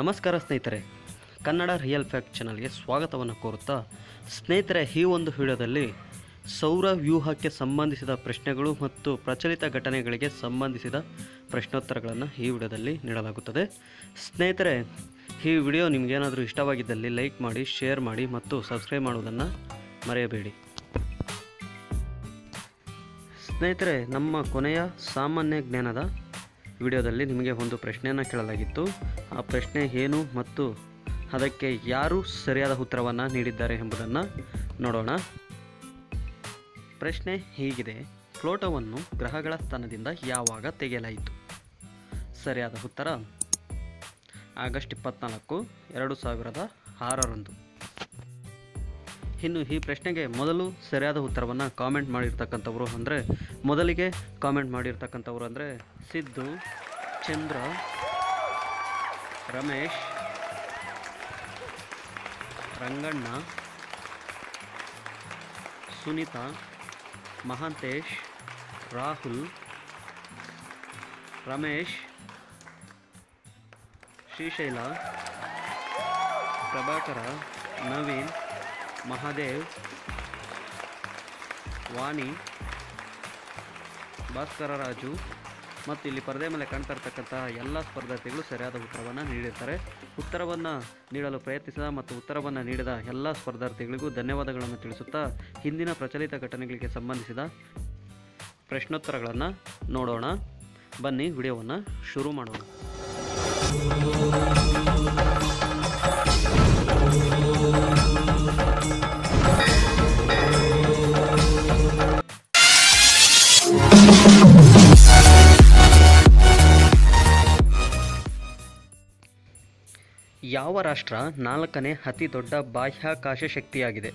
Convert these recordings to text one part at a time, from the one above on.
ನಮಸ್ಕಾರ ಸ್ನೇಹಿತರೆ, Kannada real fact ಚಾನಲ್ಗೆ ಸ್ವಾಗತವನ್ನು ಕೋರುತ್ತಾ, ಸ್ನೇಹಿತರೆ, ಈ ಒಂದು ವಿಡಿಯೋದಲ್ಲಿ ಸೌರ ವ್ಯೂಹಕ್ಕೆ ಸಂಬಂಧಿಸಿದ ಪ್ರಶ್ನೆಗಳು ಮತ್ತು ಪ್ರಚಲಿತ ಘಟನೆಗಳಿಗೆ ಸಂಬಂಧಿಸಿದ ಪ್ರಶ್ನೋತ್ತರಗಳನ್ನು ಈ ವಿಡಿಯೋದಲ್ಲಿ ನೀಡಲಾಗುತ್ತದೆ. ಸ್ನೇಹಿತರೆ, ಈ ವಿಡಿಯೋ ನಿಮಗೇನಾದರೂ ಇಷ್ಟವಾಗಿದ್ದಲ್ಲಿ ಲೈಕ್ ಮಾಡಿ, ಶೇರ್ ಮಾಡಿ ಮತ್ತು ಸಬ್ಸ್ಕ್ರೈಬ್ ಮಾಡುವುದನ್ನು ಮರೆಯಬೇಡಿ. ಸ್ನೇಹಿತರೆ, ನಮ್ಮ ಕೊನೆಯ ಸಾಮಾನ್ಯ ಜ್ಞಾನದ ವಿಡಿಯೋದಲ್ಲಿ ನಿಮಗೆ ಒಂದು ಪ್ರಶ್ನೆಯನ್ನು ಕೇಳಲಾಗಿತ್ತು. ಆ ಪ್ರಶ್ನೆ ಏನು ಮತ್ತು ಅದಕ್ಕೆ ಯಾರು ಸರಿಯಾದ ಉತ್ತರವನ್ನು ನೀಡಿದ್ದಾರೆ ಎಂಬುದನ್ನು ನೋಡೋಣ. ಪ್ರಶ್ನೆ ಹೀಗಿದೆ. ಪ್ಲೋಟೋವನ್ನು ಗ್ರಹಗಳ ಸ್ಥಾನದಿಂದ ಯಾವಾಗ ತೆಗೆಯಲಾಯಿತು? ಸರಿಯಾದ ಉತ್ತರ ಆಗಸ್ಟ್ ಇಪ್ಪತ್ನಾಲ್ಕು, ಎರಡು ಸಾವಿರದ ಆರರಂದು. ಇನ್ನು ಈ ಪ್ರಶ್ನೆಗೆ ಮೊದಲು ಸರಿಯಾದ ಉತ್ತರವನ್ನು ಕಾಮೆಂಟ್ ಮಾಡಿರ್ತಕ್ಕಂಥವ್ರು ಅಂದರೆ, ಮೊದಲಿಗೆ ಕಾಮೆಂಟ್ ಮಾಡಿರ್ತಕ್ಕಂಥವ್ರು ಅಂದರೆ ಸಿದ್ದು, ಚಂದ್ರ, ರಮೇಶ್, ರಂಗಣ್ಣ, ಸುನೀತಾ, ಮಹಾಂತೇಶ್, ರಾಹುಲ್, ರಮೇಶ್, ಶ್ರೀಶೈಲ, ಪ್ರಭಾಕರ, ನವೀನ್ ಮಹಾದೇವ್, ವಾಣಿ, ಭಾಸ್ಕರ ರಾಜು ಮತ್ತು ಇಲ್ಲಿ ಪರದೆ ಮೇಲೆ ಕಾಣ್ತಾ ಇರ್ತಕ್ಕಂತಹ ಎಲ್ಲ ಸ್ಪರ್ಧಾರ್ಥಿಗಳು ಸರಿಯಾದ ಉತ್ತರವನ್ನು ನೀಡಿರ್ತಾರೆ. ಉತ್ತರವನ್ನು ನೀಡಲು ಪ್ರಯತ್ನಿಸಿದ ಮತ್ತು ಉತ್ತರವನ್ನು ನೀಡಿದ ಎಲ್ಲ ಸ್ಪರ್ಧಾರ್ಥಿಗಳಿಗೂ ಧನ್ಯವಾದಗಳನ್ನು ತಿಳಿಸುತ್ತಾ ಹಿಂದಿನ ಪ್ರಚಲಿತ ಘಟನೆಗಳಿಗೆ ಸಂಬಂಧಿಸಿದ ಪ್ರಶ್ನೋತ್ತರಗಳನ್ನು ನೋಡೋಣ. ಬನ್ನಿ, ವಿಡಿಯೋವನ್ನು ಶುರು ಮಾಡೋಣ. ಯಾವ ರಾಷ್ಟ್ರ ನಾಲ್ಕನೇ ಅತಿ ದೊಡ್ಡ ಬಾಹ್ಯಾಕಾಶ ಶಕ್ತಿಯಾಗಿದೆ?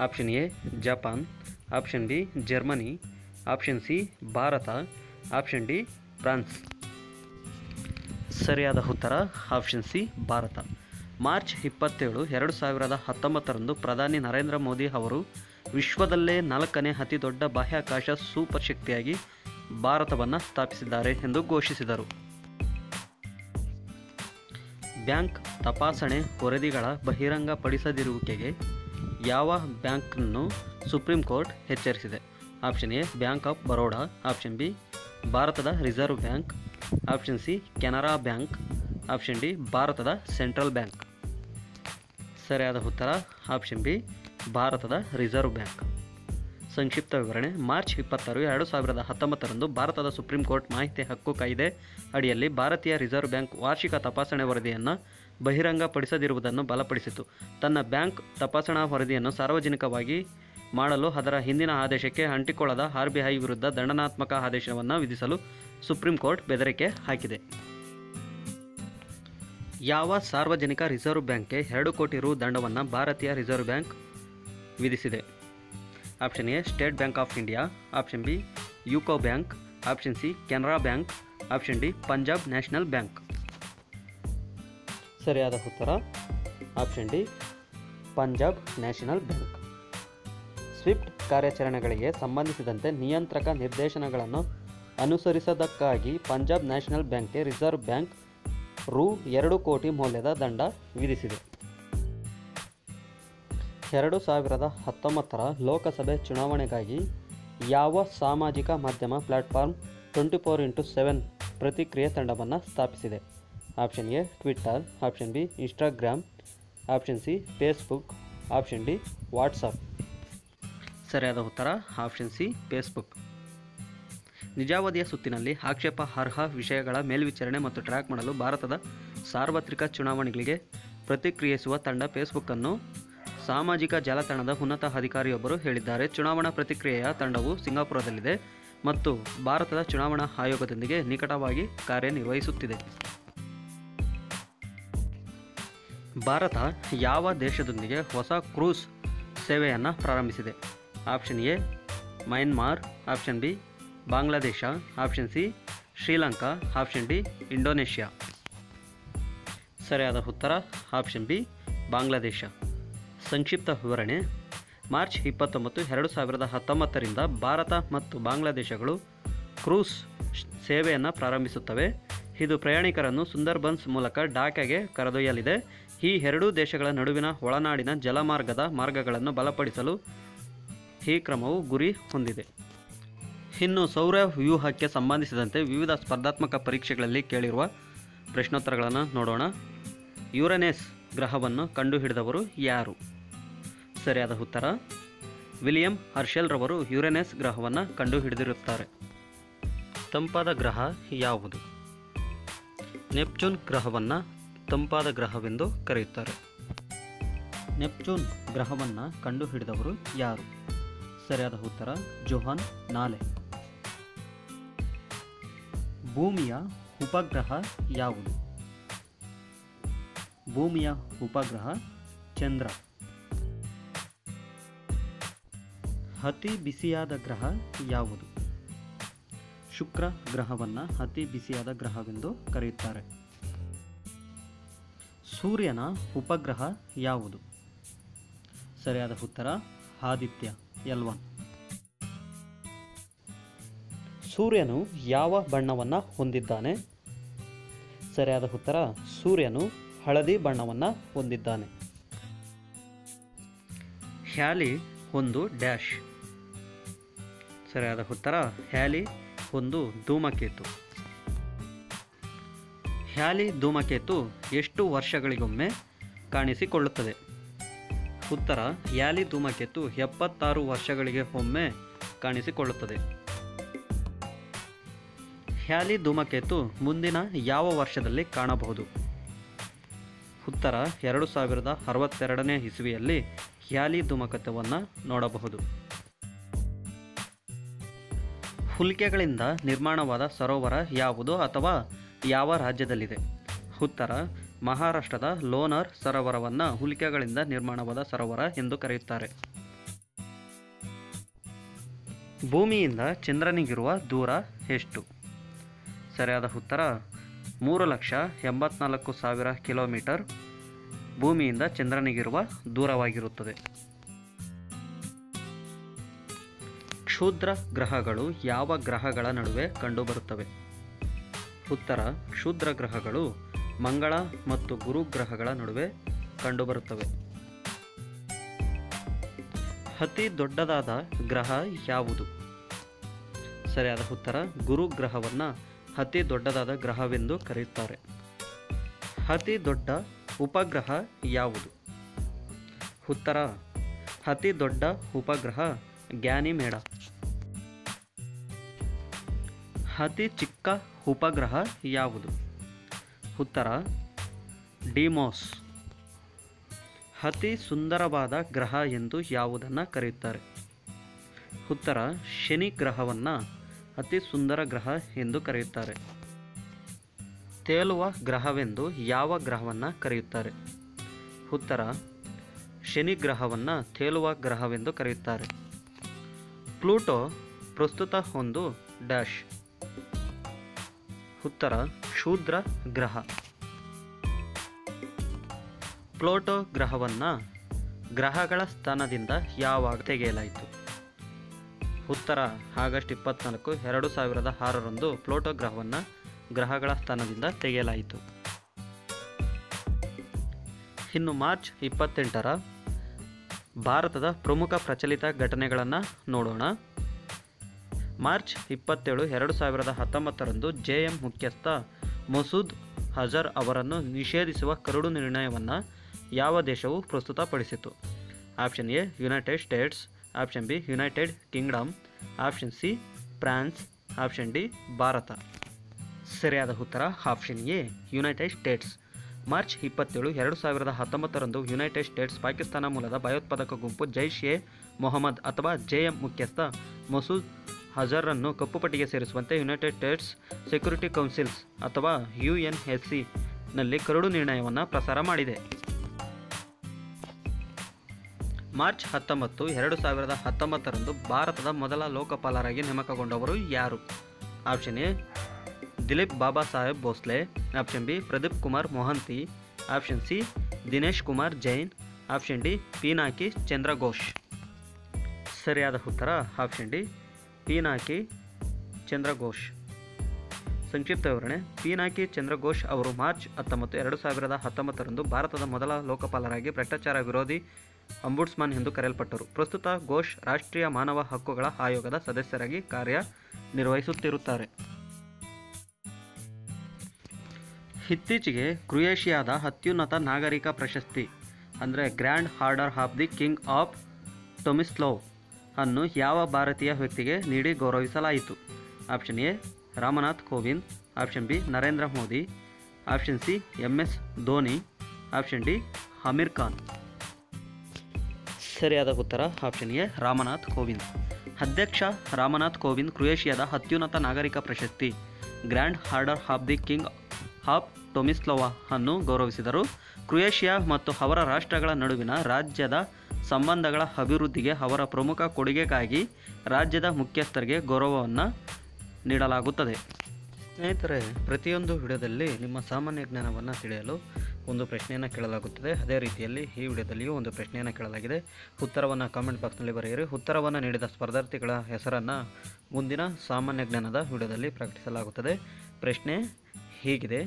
Option A, Japan. Option B, Germany. Option C, Bharat. Option D, France. ಸರಿಯಾದ ಉತ್ತರ, ಆಪ್ಷನ್ ಸಿ, ಭಾರತ. ಮಾರ್ಚ್ ಇಪ್ಪತ್ತೇಳು, ಎರಡು ಸಾವಿರದ ಹತ್ತೊಂಬತ್ತರಂದು ಪ್ರಧಾನಿ ನರೇಂದ್ರ ಮೋದಿ ಅವರು ವಿಶ್ವದಲ್ಲೇ ನಾಲ್ಕನೇ ಅತಿ ದೊಡ್ಡ ಬಾಹ್ಯಾಕಾಶ ಸೂಪರ್ ಶಕ್ತಿಯಾಗಿ ಭಾರತವನ್ನು ಸ್ಥಾಪಿಸಿದ್ದಾರೆ ಎಂದು ಘೋಷಿಸಿದರು. ಬ್ಯಾಂಕ್ ತಪಾಸಣೆ ವರದಿಗಳ ಬಹಿರಂಗಪಡಿಸದಿರುವಿಕೆಗೆ ಯಾವ ಬ್ಯಾಂಕನ್ನು ಸುಪ್ರೀಂ ಕೋರ್ಟ್ ಎಚ್ಚರಿಸಿದೆ? Option A, bank of Baroda. Option B, ಭಾರತದ reserve bank. Option C, Canara bank. Option D, ಭಾರತದ ಸೆಂಟ್ರಲ್ ಬ್ಯಾಂಕ್. ಸರಿಯಾದ ಉತ್ತರ? ಆಪ್ಷನ್ ಬಿ, ಭಾರತದ ರಿಸರ್ವ್ ಬ್ಯಾಂಕ್. ಸಂಕ್ಷಿಪ್ತ ವಿವರಣೆ. ಮಾರ್ಚ್ ಇಪ್ಪತ್ತಾರು, ಎರಡು ಸಾವಿರದ ಹತ್ತೊಂಬತ್ತರಂದು ಭಾರತದ ಸುಪ್ರೀಂ ಕೋರ್ಟ್ ಮಾಹಿತಿ ಹಕ್ಕು ಕಾಯ್ದೆ ಅಡಿಯಲ್ಲಿ ಭಾರತೀಯ ರಿಸರ್ವ್ ಬ್ಯಾಂಕ್ ವಾರ್ಷಿಕ ತಪಾಸಣೆ ವರದಿಯನ್ನು ಬಹಿರಂಗಪಡಿಸದಿರುವುದನ್ನು ಬಲಪಡಿಸಿತು. ತನ್ನ ಬ್ಯಾಂಕ್ ತಪಾಸಣಾ ವರದಿಯನ್ನು ಸಾರ್ವಜನಿಕವಾಗಿ ಮಾಡಲು ಅದರ ಹಿಂದಿನ ಆದೇಶಕ್ಕೆ ಅಂಟಿಕೊಳ್ಳದ ಆರ್ ಬಿ ಐ ವಿರುದ್ಧ ದಂಡನಾತ್ಮಕ ಆದೇಶವನ್ನು ವಿಧಿಸಲು ಸುಪ್ರೀಂ ಕೋರ್ಟ್ ಬೆದರಿಕೆ ಹಾಕಿದೆ. ಯಾವ ಸಾರ್ವಜನಿಕ ರಿಸರ್ವ್ ಬ್ಯಾಂಕ್ಗೆ ಎರಡು ಕೋಟಿ ರು ದಂಡವನ್ನು ಭಾರತೀಯ ರಿಸರ್ವ್ ಬ್ಯಾಂಕ್ ವಿಧಿಸಿದೆ? Option A, state bank of India, option B, UCO bank, option C, Canara bank, option D, Punjab national bank. ಸರಿಯಾದ ಉತ್ತರ, option D, Punjab national bank. SWIFT ಕಾರ್ಯಾಚರಣೆಗಳಿಗೆ ಸಂಬಂಧಿಸಿದಂತೆ ನಿಯಂತ್ರಕ ನಿರ್ದೇಶನಗಳನ್ನು ಅನುಸರಿಸದಕ್ಕಾಗಿ ಪಂಜಾಬ್ ನ್ಯಾಷನಲ್ ಬ್ಯಾಂಕ್ಗೆ ರಿಸರ್ವ್ ಬ್ಯಾಂಕ್ ರು ಎರಡು ಕೋಟಿ ಮೌಲ್ಯದ ದಂಡ ವಿಧಿಸಿದೆ. ಎರಡು ಸಾವಿರದ ಹತ್ತೊಂಬತ್ತರ ಲೋಕಸಭೆ ಚುನಾವಣೆಗಾಗಿ ಯಾವ ಸಾಮಾಜಿಕ ಮಾಧ್ಯಮ platform twenty four into seven ಪ್ರತಿಕ್ರಿಯೆ ತಂಡವನ್ನು ಸ್ಥಾಪಿಸಿದೆ? Option A, Twitter, option B, Instagram, option C, Facebook, option D, WhatsApp. ಸರಿಯಾದ ಉತ್ತರ, ಆಪ್ಷನ್ ಸಿ, ಫೇಸ್ಬುಕ್. ನಿಜಾವಧಿಯ ಸುತ್ತಿನಲ್ಲಿ ಆಕ್ಷೇಪಾರ್ಹ ವಿಷಯಗಳ ಮೇಲ್ವಿಚಾರಣೆ ಮತ್ತು ಟ್ರ್ಯಾಕ್ ಮಾಡಲು ಭಾರತದ ಸಾರ್ವತ್ರಿಕ ಚುನಾವಣೆಗಳಿಗೆ ಪ್ರತಿಕ್ರಿಯಿಸುವ ತಂಡ ಫೇಸ್ಬುಕ್ಕನ್ನು ಸಾಮಾಜಿಕ ಜಾಲತಾಣದ ಉನ್ನತ ಅಧಿಕಾರಿಯೊಬ್ಬರು ಹೇಳಿದ್ದಾರೆ. ಚುನಾವಣಾ ಪ್ರತಿಕ್ರಿಯೆಯ ತಂಡವು ಸಿಂಗಾಪುರದಲ್ಲಿದೆ ಮತ್ತು ಭಾರತದ ಚುನಾವಣಾ ಆಯೋಗದೊಂದಿಗೆ ನಿಕಟವಾಗಿ ಕಾರ್ಯನಿರ್ವಹಿಸುತ್ತಿದೆ. ಭಾರತ ಯಾವ ದೇಶದೊಂದಿಗೆ ಹೊಸ ಕ್ರೂಸ್ ಸೇವೆಯನ್ನು ಪ್ರಾರಂಭಿಸಿದೆ? Option A, Myanmar. Option B, Bangladesh. Option C, Sri Lanka. Option D, Indonesia. ಸರಿಯಾದ ಉತ್ತರ? Option B, Bangladesh. ಸಂಕ್ಷಿಪ್ತ ವಿವರಣೆ. ಮಾರ್ಚ್ ಇಪ್ಪತ್ತೊಂಬತ್ತು, ಎರಡು ಸಾವಿರದ ಹತ್ತೊಂಬತ್ತರಿಂದ ಭಾರತ ಮತ್ತು ಬಾಂಗ್ಲಾದೇಶಗಳು ಕ್ರೂಸ್ ಸೇವೆಯನ್ನು ಪ್ರಾರಂಭಿಸುತ್ತವೆ. ಇದು ಪ್ರಯಾಣಿಕರನ್ನು ಸುಂದರ್ಬನ್ಸ್ ಮೂಲಕ ಢಾಕಾಗೆ ಕರೆದೊಯ್ಯಲಿದೆ. ಈ ಎರಡೂ ದೇಶಗಳ ನಡುವಿನ ಒಳನಾಡಿನ ಜಲಮಾರ್ಗದ ಮಾರ್ಗಗಳನ್ನು ಬಲಪಡಿಸಲು ಈ ಕ್ರಮವು ಗುರಿ ಹೊಂದಿದೆ. ಇನ್ನು ಸೌರ ವ್ಯೂಹಕ್ಕೆ ಸಂಬಂಧಿಸಿದಂತೆ ವಿವಿಧ ಸ್ಪರ್ಧಾತ್ಮಕ ಪರೀಕ್ಷೆಗಳಲ್ಲಿ ಕೇಳಿರುವ ಪ್ರಶ್ನೋತ್ತರಗಳನ್ನು ನೋಡೋಣ. ಯುರನೇಸ್ ಗ್ರಹವನ್ನು ಕಂಡುಹಿಡಿದವರು ಯಾರು? ಸರಿಯಾದ ಉತ್ತರ? ವಿಲಿಯಂ ಹರ್ಷೆಲ್ ರವರು ಯುರೆನೆಸ್ ಗ್ರಹವನ್ನು ಕಂಡುಹಿಡಿದಿರುತ್ತಾರೆ. ತಂಪಾದ ಗ್ರಹ ಯಾವುದು? ನೆಪ್ಚೂನ್ ಗ್ರಹವನ್ನು ತಂಪಾದ ಗ್ರಹವೆಂದು ಕರೆಯುತ್ತಾರೆ. ನೆಪ್ಚೂನ್ ಗ್ರಹವನ್ನು ಕಂಡುಹಿಡಿದವರು ಯಾರು? ಸರಿಯಾದ ಉತ್ತರ, ಜೋಹಾನ್ ನಾಲೆ. ಭೂಮಿಯ ಉಪಗ್ರಹ ಯಾವುದು? ಭೂಮಿಯ ಉಪಗ್ರಹ ಚಂದ್ರ. ಅತಿ ಬಿಸಿಯಾದ ಗ್ರಹ ಯಾವುದು? ಶುಕ್ರ ಗ್ರಹವನ್ನು ಅತಿ ಬಿಸಿಯಾದ ಗ್ರಹವೆಂದು ಕರೆಯುತ್ತಾರೆ. ಸೂರ್ಯನ ಉಪಗ್ರಹ ಯಾವುದು? ಸರಿಯಾದ ಉತ್ತರ, ಆದಿತ್ಯ, ಎಲ್ ಒನ್. ಸೂರ್ಯನು ಯಾವ ಬಣ್ಣವನ್ನು ಹೊಂದಿದ್ದಾನೆ? ಸರಿಯಾದ ಉತ್ತರ, ಸೂರ್ಯನು ಹಳದಿ ಬಣ್ಣವನ್ನು ಹೊಂದಿದ್ದಾನೆ. ಹ್ಯಾಲಿ ಒಂದು ಡ್ಯಾಶ್. ಸರಿಯಾದ ಉತ್ತರ, ಹ್ಯಾಲಿ ಒಂದು ಧೂಮಕೇತು. ಹ್ಯಾಲಿ ಧೂಮಕೇತು ಎಷ್ಟು ವರ್ಷಗಳಿಗೊಮ್ಮೆ ಕಾಣಿಸಿಕೊಳ್ಳುತ್ತದೆ? ಉತ್ತರ, ಹ್ಯಾಲಿ ಧೂಮಕೇತು ಎಪ್ಪತ್ತಾರು ವರ್ಷಗಳಿಗೆ ಒಮ್ಮೆ ಕಾಣಿಸಿಕೊಳ್ಳುತ್ತದೆ. ಹ್ಯಾಲಿ ಧೂಮಕೇತು ಮುಂದಿನ ಯಾವ ವರ್ಷದಲ್ಲಿ ಕಾಣಬಹುದು? ಉತ್ತರ, ಎರಡು ಸಾವಿರದ ಅರವತ್ತೆರಡನೇ ಇಸವಿಯಲ್ಲಿ ಹ್ಯಾಲಿ ಧೂಮಕೇತುವನ್ನು ನೋಡಬಹುದು. ಹುಲ್ಕೆಗಳಿಂದ ನಿರ್ಮಾಣವಾದ ಸರೋವರ ಯಾವುದು ಅಥವಾ ಯಾವ ರಾಜ್ಯದಲ್ಲಿದೆ? ಉತ್ತರ, ಮಹಾರಾಷ್ಟ್ರದ ಲೋನರ್ ಸರೋವರವನ್ನು ಹುಲಿಕೆಗಳಿಂದ ನಿರ್ಮಾಣವಾದ ಸರೋವರ ಎಂದು ಕರೆಯುತ್ತಾರೆ. ಭೂಮಿಯಿಂದ ಚಂದ್ರನಿಗಿರುವ ದೂರ ಎಷ್ಟು? ಸರಿಯಾದ ಉತ್ತರ, ಮೂರು ಲಕ್ಷ ಎಂಬತ್ನಾಲ್ಕು ಸಾವಿರ ಕಿಲೋಮೀಟರ್ ಭೂಮಿಯಿಂದ ಚಂದ್ರನಿಗಿರುವ ದೂರವಾಗಿರುತ್ತದೆ. ಕ್ಷುದ್ರ ಗ್ರಹಗಳು ಯಾವ ಗ್ರಹಗಳ ನಡುವೆ ಕಂಡುಬರುತ್ತವೆ? ಉತ್ತರ, ಕ್ಷುದ್ರ ಗ್ರಹಗಳು ಮಂಗಳ ಮತ್ತು ಗುರು ಗ್ರಹಗಳ ನಡುವೆ ಕಂಡುಬರುತ್ತವೆ. ಅತಿ ದೊಡ್ಡದಾದ ಗ್ರಹ ಯಾವುದು? ಸರಿಯಾದ ಉತ್ತರ, ಗುರು ಗ್ರಹವನ್ನು ಅತಿ ದೊಡ್ಡದಾದ ಗ್ರಹವೆಂದು ಕರೆಯುತ್ತಾರೆ. ಅತಿ ದೊಡ್ಡ ಉಪಗ್ರಹ ಯಾವುದು? ಉತ್ತರ, ಅತಿ ದೊಡ್ಡ ಉಪಗ್ರಹ ಗ್ಯಾನಿಮೇಡ ಅತಿ ಚಿಕ್ಕ ಉಪಗ್ರಹ ಯಾವುದು? ಉತ್ತರ, ಡಿಮೋಸ್. ಅತಿ ಸುಂದರವಾದ ಗ್ರಹ ಎಂದು ಯಾವುದನ್ನು ಕರೆಯುತ್ತಾರೆ? ಉತ್ತರ, ಶನಿ ಗ್ರಹವನ್ನು ಅತಿ ಸುಂದರ ಗ್ರಹ ಎಂದು ಕರೆಯುತ್ತಾರೆ. ತೇಲುವ ಗ್ರಹವೆಂದು ಯಾವ ಗ್ರಹವನ್ನು ಕರೆಯುತ್ತಾರೆ? ಉತ್ತರ, ಶನಿ ಗ್ರಹವನ್ನು ತೇಲುವ ಗ್ರಹವೆಂದು ಕರೆಯುತ್ತಾರೆ. ಪ್ಲೂಟೋ ಪ್ರಸ್ತುತ ಒಂದು ಡ್ಯಾಶ್. ಉತ್ತರ, ಶೂದ್ರ ಗ್ರಹ. ಪ್ಲೂಟೋ ಗ್ರಹವನ್ನು ಗ್ರಹಗಳ ಸ್ಥಾನದಿಂದ ಯಾವಾಗ ತೆಗೆಯಲಾಯಿತು? ಉತ್ತರ, ಆಗಸ್ಟ್ ಇಪ್ಪತ್ನಾಲ್ಕು, ಎರಡು ಸಾವಿರದ ಆರರಂದು ಪ್ಲೋಟೋ ಗ್ರಹವನ್ನು ಗ್ರಹಗಳ ಸ್ಥಾನದಿಂದ ತೆಗೆಯಲಾಯಿತು. ಇನ್ನು ಮಾರ್ಚ್ ಇಪ್ಪತ್ತೆಂಟರ ಭಾರತದ ಪ್ರಮುಖ ಪ್ರಚಲಿತ ಘಟನೆಗಳನ್ನು ನೋಡೋಣ. ಮಾರ್ಚ್ ಇಪ್ಪತ್ತೇಳು, ಎರಡು ಸಾವಿರದ ಹತ್ತೊಂಬತ್ತರಂದು ಜೆ ಎಂ ಮುಖ್ಯಸ್ಥ ಮಸೂದ್ ಹಜರ್ ಅವರನ್ನು ನಿಷೇಧಿಸುವ ಕರಡು ನಿರ್ಣಯವನ್ನು ಯಾವ ದೇಶವು ಪ್ರಸ್ತುತಪಡಿಸಿತು. Option A, United States. Option B, United Kingdom. Option C, France. Option D, Bharat. ಸರಿಯಾದ ಉತ್ತರ option A, United States. March ಇಪ್ಪತ್ತೇಳು, ಎರಡು ಸಾವಿರದ ಹತ್ತೊಂಬತ್ತರಂದು ಯುನೈಟೆಡ್ ಸ್ಟೇಟ್ಸ್ ಪಾಕಿಸ್ತಾನ ಮೂಲದ ಭಯೋತ್ಪಾದಕ ಗುಂಪು ಜೈಷ್ ಎ ಮೊಹಮ್ಮದ್ ಅಥವಾ ಜೆಎಂ ಮುಖ್ಯಸ್ಥ ಮಸೂದ್ ಅಜರ್ರನ್ನು ಕಪ್ಪುಪಟ್ಟಿಗೆ ಸೇರಿಸುವಂತೆ ಯುನೈಟೆಡ್ ಸ್ಟೇಟ್ಸ್ ಸೆಕ್ಯೂರಿಟಿ ಕೌನ್ಸಿಲ್ಸ್ ಅಥವಾ ಯು ಎನ್ ಎಸ್ ಸಿ ನಲ್ಲಿ ಕರಡು ನಿರ್ಣಯವನ್ನು ಪ್ರಸಾರ ಮಾಡಿದೆ. ಮಾರ್ಚ್ ಹತ್ತೊಂಬತ್ತು, ಎರಡು ಸಾವಿರದ ಹತ್ತೊಂಬತ್ತರಂದು ಭಾರತದ ಮೊದಲ ಲೋಕಪಾಲರಾಗಿ ನೇಮಕಗೊಂಡವರು ಯಾರು? Option A, Dilip Baba Saheb Bhosale. Option B, Pradeep Kumar Mohanty. Option C, Dinesh Kumar Jain. Option D, Pinaki Chandra Ghose. ಸರಿಯಾದ ಉತ್ತರ ಆಪ್ಷನ್ ಡಿ ಪೀನಾಕಿ ಚಂದ್ರಘೋಷ್. ಸಂಕ್ಷಿಪ್ತ ವಿವರಣೆ. ಪೀನಾಕಿ ಚಂದ್ರಘೋಷ್ ಅವರು ಮಾರ್ಚ್ ಹತ್ತೊಂಬತ್ತು, ಎರಡು ಸಾವಿರದ ಹತ್ತೊಂಬತ್ತರಂದು ಭಾರತದ ಮೊದಲ ಲೋಕಪಾಲರಾಗಿ ಭ್ರಷ್ಟಾಚಾರ ವಿರೋಧಿ ಅಂಬುಡ್ಸ್ಮನ್ ಎಂದು ಕರೆಯಲ್ಪಟ್ಟರು. ಪ್ರಸ್ತುತ ಘೋಷ್ ರಾಷ್ಟ್ರೀಯ ಮಾನವ ಹಕ್ಕುಗಳ ಆಯೋಗದ ಸದಸ್ಯರಾಗಿ ಕಾರ್ಯನಿರ್ವಹಿಸುತ್ತಿರುತ್ತಾರೆ. ಇತ್ತೀಚೆಗೆ ಕ್ರೊಯೇಷಿಯಾದ ಅತ್ಯುನ್ನತ ನಾಗರಿಕ ಪ್ರಶಸ್ತಿ, ಅಂದರೆ grand order of the king of Tomislav ಅನ್ನು ಯಾವ ಭಾರತೀಯ ವ್ಯಕ್ತಿಗೆ ನೀಡಿ ಗೌರವಿಸಲಾಯಿತು? Option A, Ramnath Kovind. Option B, Narendra Modi. Option C M S Dhoni. Option D Aamir Khan. ಸರಿಯಾದ ಉತ್ತರ, ಆಪ್ಷನ್ ಎ, ರಾಮನಾಥ್ ಕೋವಿಂದ್. ಅಧ್ಯಕ್ಷ ರಾಮನಾಥ್ ಕೋವಿಂದ್ ಕ್ರೊಯೇಷಿಯಾದ ಅತ್ಯುನ್ನತ ನಾಗರಿಕ ಪ್ರಶಸ್ತಿ, grand order of the king of Tomislav ಅನ್ನು ಗೌರವಿಸಿದರು. ಕ್ರೊಯೇಷಿಯಾ ಮತ್ತು ಅವರ ರಾಷ್ಟ್ರಗಳ ನಡುವಿನ ರಾಜ್ಯದ ಸಂಬಂಧಗಳ ಅಭಿವೃದ್ಧಿಗೆ ಅವರ ಪ್ರಮುಖ ಕೊಡುಗೆಗಾಗಿ ರಾಜ್ಯದ ಮುಖ್ಯಸ್ಥರಿಗೆ ಗೌರವವನ್ನು ನೀಡಲಾಗುತ್ತದೆ. ಸ್ನೇಹಿತರೆ, ಪ್ರತಿಯೊಂದು ವಿಡಿಯೋದಲ್ಲಿ ನಿಮ್ಮ ಸಾಮಾನ್ಯ ಜ್ಞಾನವನ್ನು ತಿಳಿಯಲು ಒಂದು ಪ್ರಶ್ನೆಯನ್ನು ಕೇಳಲಾಗುತ್ತದೆ. ಅದೇ ರೀತಿಯಲ್ಲಿ ಈ ವಿಡಿಯೋದಲ್ಲಿಯೂ ಒಂದು ಪ್ರಶ್ನೆಯನ್ನು ಕೇಳಲಾಗಿದೆ. ಉತ್ತರವನ್ನು ಕಾಮೆಂಟ್ ಬಾಕ್ಸ್ನಲ್ಲಿ ಬರೆಯಿರಿ. ಉತ್ತರವನ್ನು ನೀಡಿದ ಸ್ಪರ್ಧಾರ್ಥಿಗಳ ಹೆಸರನ್ನು ಮುಂದಿನ ಸಾಮಾನ್ಯ ಜ್ಞಾನದ ವಿಡಿಯೋದಲ್ಲಿ ಪ್ರಕಟಿಸಲಾಗುತ್ತದೆ. ಪ್ರಶ್ನೆ ಹೀಗಿದೆ.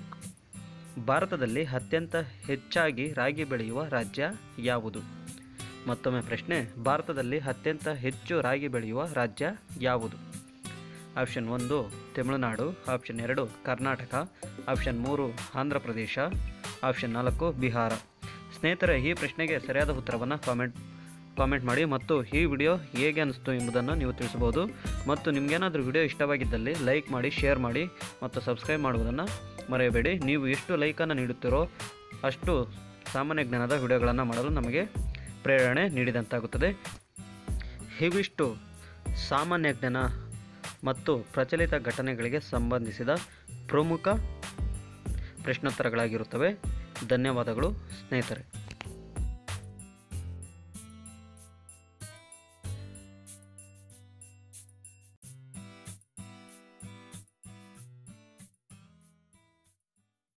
ಭಾರತದಲ್ಲಿ ಅತ್ಯಂತ ಹೆಚ್ಚಾಗಿ ರಾಗಿ ಬೆಳೆಯುವ ರಾಜ್ಯ ಯಾವುದು? ಮತ್ತೊಮ್ಮೆ ಪ್ರಶ್ನೆ, ಭಾರತದಲ್ಲಿ ಅತ್ಯಂತ ಹೆಚ್ಚು ರಾಗಿ ಬೆಳೆಯುವ ರಾಜ್ಯ ಯಾವುದು? ಆಪ್ಷನ್ ಒಂದು, ತಮಿಳುನಾಡು. ಆಪ್ಷನ್ ಎರಡು, ಕರ್ನಾಟಕ. ಆಪ್ಷನ್ ಮೂರು ಆಂಧ್ರ ಪ್ರದೇಶ ಆಪ್ಷನ್ ನಾಲ್ಕು, ಬಿಹಾರ. ಸ್ನೇಹಿತರೆ, ಈ ಪ್ರಶ್ನೆಗೆ ಸರಿಯಾದ ಉತ್ತರವನ್ನು ಕಾಮೆಂಟ್ ಕಾಮೆಂಟ್ ಮಾಡಿ ಮತ್ತು ಈ ವಿಡಿಯೋ ಹೇಗೆ ಅನಿಸ್ತು ಎಂಬುದನ್ನು ನೀವು ತಿಳಿಸಬಹುದು. ಮತ್ತು ನಿಮಗೇನಾದರೂ ವಿಡಿಯೋ ಇಷ್ಟವಾಗಿದ್ದಲ್ಲಿ ಲೈಕ್ ಮಾಡಿ, ಶೇರ್ ಮಾಡಿ ಮತ್ತು ಸಬ್ಸ್ಕ್ರೈಬ್ ಮಾಡುವುದನ್ನು ಮರೆಯಬೇಡಿ. ನೀವು ಎಷ್ಟು ಲೈಕನ್ನು ನೀಡುತ್ತೀರೋ ಅಷ್ಟು ಸಾಮಾನ್ಯ ಜ್ಞಾನದ ವಿಡಿಯೋಗಳನ್ನು ಮಾಡಲು ನಮಗೆ ಪ್ರೇರಣೆ ನೀಡಿದಂತಾಗುತ್ತದೆ. ಇವಿಷ್ಟು ಸಾಮಾನ್ಯ ಜ್ಞಾನ ಮತ್ತು ಪ್ರಚಲಿತ ಘಟನೆಗಳಿಗೆ ಸಂಬಂಧಿಸಿದ ಪ್ರಮುಖ ಪ್ರಶ್ನೋತ್ತರಗಳಾಗಿರುತ್ತವೆ. ಧನ್ಯವಾದಗಳು ಸ್ನೇಹಿತರೆ.